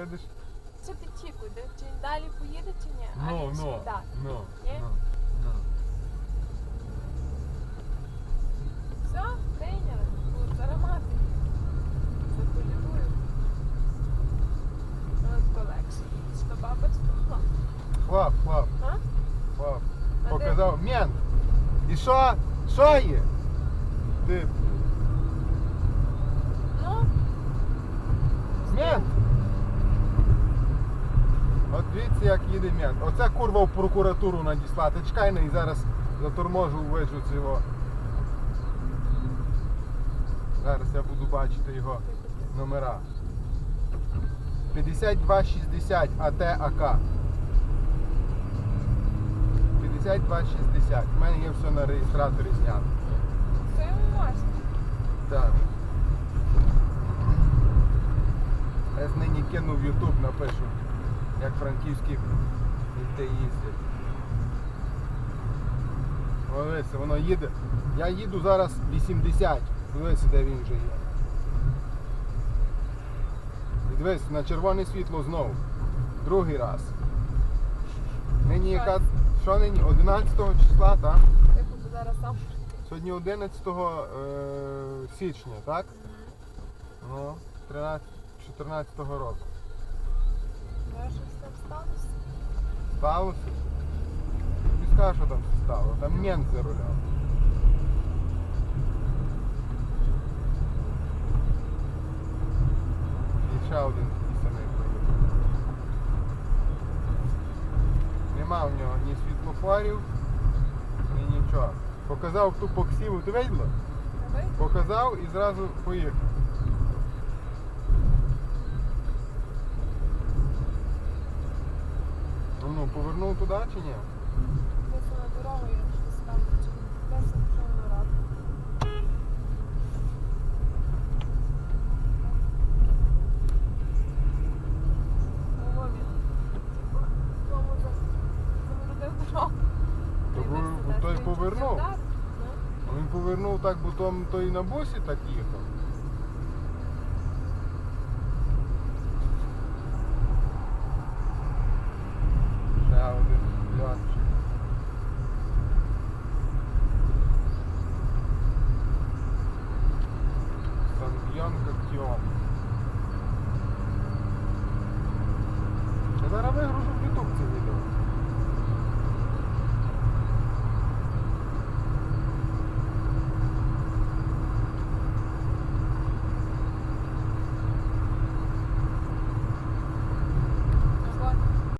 видиш? Це підтіку, де чи далі поїде, чи ні? А, Ну, ні, ну, так. ну, Ні? ну, ну. Все, прийняли. Будуть зараз мати. Заполюбую. От легше. Що спала? Хлоп, хлоп, А? хлоп. А? Показав. Мент. І що? Що є? Ти. Ну, Мент. Дивіться, як їде мент. Оце курва в прокуратуру надіслати. Чекай на і зараз заторможу, вижу цього. Зараз я буду бачити його номера. 5260 АТ АК. 5260. У мене є все на реєстраторі знято. йому можна. Так. Я з нині кину в YouTube, напишу, як франківські дітей їздять. Дивися, воно їде. Я їду зараз 80. Дивися, де він вже є. І дивись, на червоне світло знову. Другий раз. Нині яка. Що нині? 11 числа, так? Я буду зараз сам. Сьогодні 11 е, січня, так? Ну, 13, 14 року. Сталося? Тобі скажу, що там все стало. Там мент за рулем. І ще один такий самий приїхав. Нема в нього ні світлофорів, ні нічого. Показав ту поксіву, ти виділа? Ви? Показав і зразу поїхав. Ну, ну, повернув туди чи ні? Чи Десь бо той повернув. Ну. Він повернув так, бо там той на бусі так їхав. Ще один льотчик. Кактіон. Я зараз вигружу в YouTube це відео.